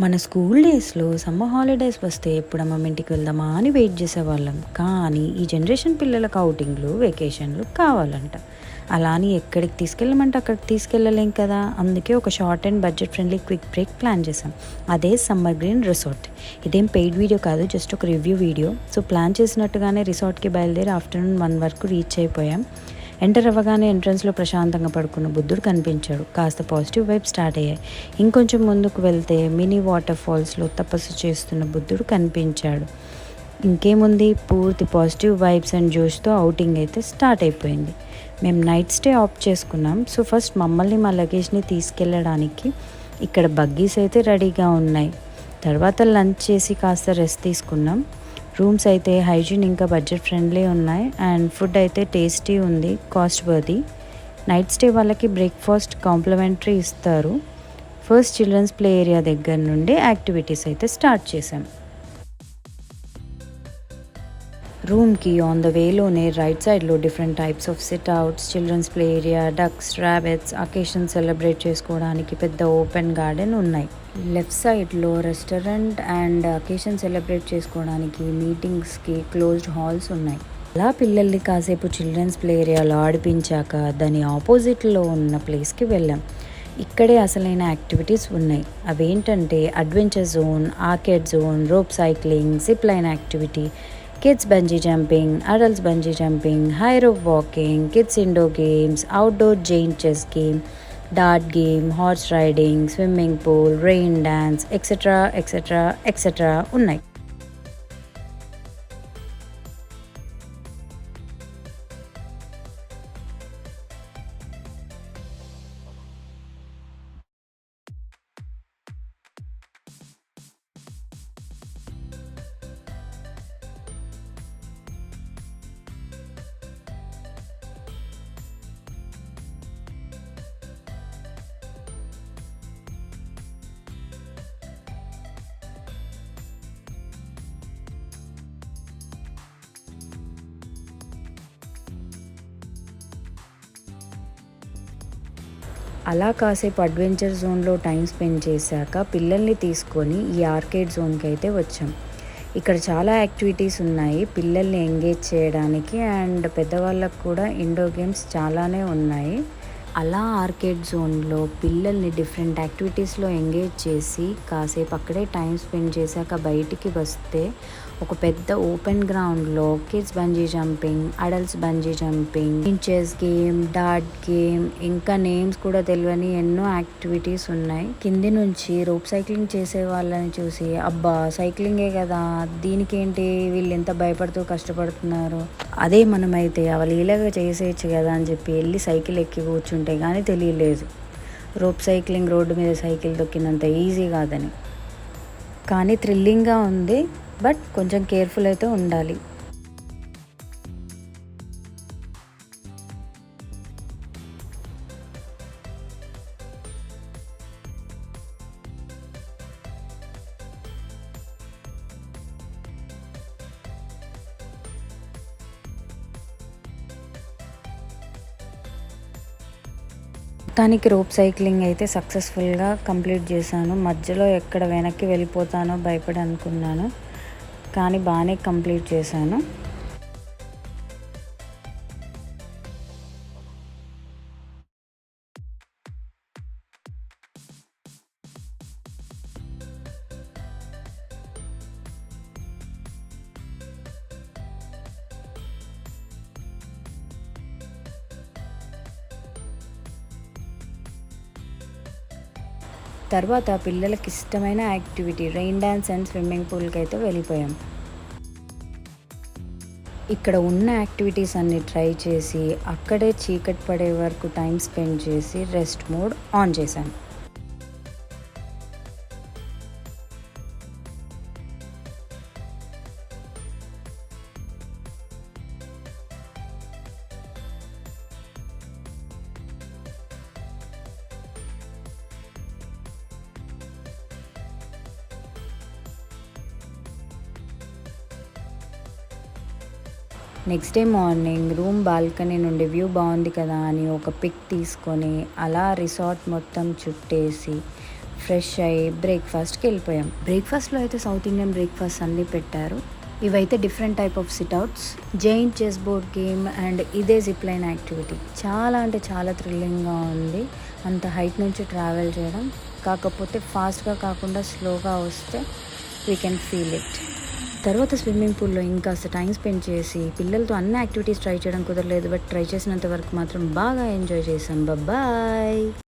మన స్కూల్ డేస్లో summer holidays వస్తే ఎప్పుడు అమ్మమ్మ ఇంటికి వెళ్దామా అని వెయిట్ చేసేవాళ్ళం. కానీ ఈ జనరేషన్ పిల్లలకు అవుటింగ్లు వెకేషన్లు కావాలంట. అలా అని ఎక్కడికి తీసుకెళ్ళమంటే అక్కడికి తీసుకెళ్ళలేం కదా? అందుకే ఒక short and budget friendly quick break plan చేసాం అదే సమ్మర్ గ్రీన్ రిసార్ట్. ఇదేం పెయిడ్ వీడియో కాదు జస్ట్ ఒక రివ్యూ వీడియో. సో ప్లాన్ చేసినట్టుగానే రిసార్ట్కి బయలుదేరి ఆఫ్టర్నూన్ వన్ వరకు రీచ్ అయిపోయాం. ఎంటర్ అవ్వగానే ఎంట్రన్స్లో ప్రశాంతంగా పడుకున్న బుద్ధుడు కనిపించాడు. కాస్త పాజిటివ్ వైబ్ స్టార్ట్ అయ్యాయి. ఇంకొంచెం ముందుకు వెళ్తే మినీ వాటర్ ఫాల్స్లో తపస్సు చేస్తున్న బుద్ధుడు కనిపించాడు. ఇంకేముంది? పూర్తి పాజిటివ్ వైబ్స్ అండ్ జోష్తో అవుటింగ్ అయితే స్టార్ట్ అయిపోయింది. మేము నైట్ స్టే ఆఫ్ చేసుకున్నాం. సో ఫస్ట్ మమ్మల్ని మా లగేజ్ని తీసుకెళ్ళడానికి ఇక్కడ బగ్గీస్ అయితే రెడీగా ఉన్నాయి. తర్వాత లంచ్ చేసి కాస్త రెస్ట్ తీసుకున్నాం. రూమ్స్ అయితే హైజీన్ ఇంకా బడ్జెట్ ఫ్రెండ్లీ ఉన్నాయి అండ్ ఫుడ్ అయితే టేస్టీ ఉంది కాస్ట్ వర్ది. నైట్ స్టే వాళ్ళకి బ్రేక్ఫాస్ట్ కాంప్లిమెంటరీ ఇస్తారు. ఫస్ట్ చిల్డ్రన్స్ ప్లే ఏరియా దగ్గర నుండి యాక్టివిటీస్ అయితే స్టార్ట్ చేశాం. రూమ్కి ఆన్ ద వేలోనే రైట్ సైడ్లో different types of sit outs children's play area ducks rabbits occasion celebrate చేసుకోవడానికి పెద్ద ఓపెన్ గార్డెన్ ఉన్నాయి. లెఫ్ట్ సైడ్లో రెస్టారెంట్ అండ్ అకేషన్ సెలబ్రేట్ చేసుకోవడానికి మీటింగ్స్కి క్లోజ్డ్ హాల్స్ ఉన్నాయి. అలా పిల్లల్ని కాసేపు చిల్డ్రన్స్ ప్లే ఏరియాలో ఆడిపించాక దాని ఆపోజిట్లో ఉన్న ప్లేస్కి వెళ్ళాం. ఇక్కడే అసలైన యాక్టివిటీస్ ఉన్నాయి. అవేంటంటే adventure zone arcade zone rope cycling zip line activity kids bungee jumping adults bungee jumping high rope walking kids indoor games outdoor giant chess game dart game horse riding swimming pool rain dance etcetera etcetera etcetera ఉన్నాయి అలా కాసేపు adventure జోన్లో time spend చేశాక పిల్లల్ని తీసుకొని ఈ orchid జోన్కి అయితే వచ్చాం. ఇక్కడ చాలా యాక్టివిటీస్ ఉన్నాయి. పిల్లల్ని ఎంగేజ్ చేయడానికి అండ్ పెద్దవాళ్ళకు కూడా ఇండోర్ గేమ్స్ చాలానే ఉన్నాయి. అలా ఆర్కేడ్ జోన్లో పిల్లల్ని డిఫరెంట్ యాక్టివిటీస్లో ఎంగేజ్ చేసి కాసేపు అక్కడే టైం స్పెండ్ చేశాక బయటికి వస్తే ఒక పెద్ద ఓపెన్ గ్రౌండ్లో kids bungee jumping adults bungee jumping chess game dot game ఇంకా నేమ్స్ కూడా తెలియని ఎన్నో యాక్టివిటీస్ ఉన్నాయి. కింది నుంచి రోప్ సైక్లింగ్ చేసే వాళ్ళని చూసి అబ్బా సైక్లింగే కదా దీనికి ఏంటి వీళ్ళు ఎంత భయపడుతూ కష్టపడుతున్నారు? అదే మనమైతే అవలీలగా చేసేయచ్చు కదా అని చెప్పి వెళ్ళి సైకిల్ ఎక్కి కూర్చుంటే కానీ తెలియలేదు. రోప్ సైక్లింగ్ రోడ్డు మీద సైకిల్ తొక్కినంత ఈజీ కాదని. కానీ థ్రిల్లింగ్గా ఉంది బట్ కొంచెం కేర్ఫుల్ అయితే ఉండాలి. మొత్తానికి రోప్ సైక్లింగ్ అయితే సక్సెస్ఫుల్గా కంప్లీట్ చేశాను. మధ్యలో ఎక్కడ వెనక్కి వెళ్ళిపోతానో భయపడి అనుకున్నాను కానీ బాగానే కంప్లీట్ చేశాను. తర్వాత పిల్లలకి ఇష్టమైన activity rain dance and swimming పూల్కి అయితే వెళ్ళిపోయాం. ఇక్కడ ఉన్న యాక్టివిటీస్ అన్ని ట్రై చేసి అక్కడే చీకటి పడే వరకు టైం స్పెండ్ చేసి రెస్ట్ మోడ్ ఆన్ చేశాను. Next day morning room balcony నుండి వ్యూ బాగుంది కదా అని ఒక పిక్ తీసుకొని అలా రిసార్ట్ మొత్తం చుట్టేసి ఫ్రెష్ అయ్యి బ్రేక్ఫాస్ట్కి వెళ్ళిపోయాం. బ్రేక్ఫాస్ట్లో అయితే సౌత్ ఇండియన్ బ్రేక్ఫాస్ట్ అన్నీ పెట్టారు. ఇవైతే different type of sit outs giant chess board game and ఇదే జిప్ లైన్ యాక్టివిటీ చాలా అంటే చాలా థ్రిల్లింగ్గా ఉంది. అంత హైట్ నుంచి ట్రావెల్ చేయడం. కాకపోతే ఫాస్ట్గా కాకుండా స్లోగా వస్తే వీ కెన్ ఫీల్ ఇట్ తర్వాత స్విమ్మింగ్ పూల్లో ఇంకాస్త టైం స్పెండ్ చేసి పిల్లలతో అన్ని యాక్టివిటీస్ ట్రై చేయడం కుదరలేదు బట్ ట్రై చేసినంత వరకు మాత్రం బాగా ఎంజాయ్ చేశాం బాయ్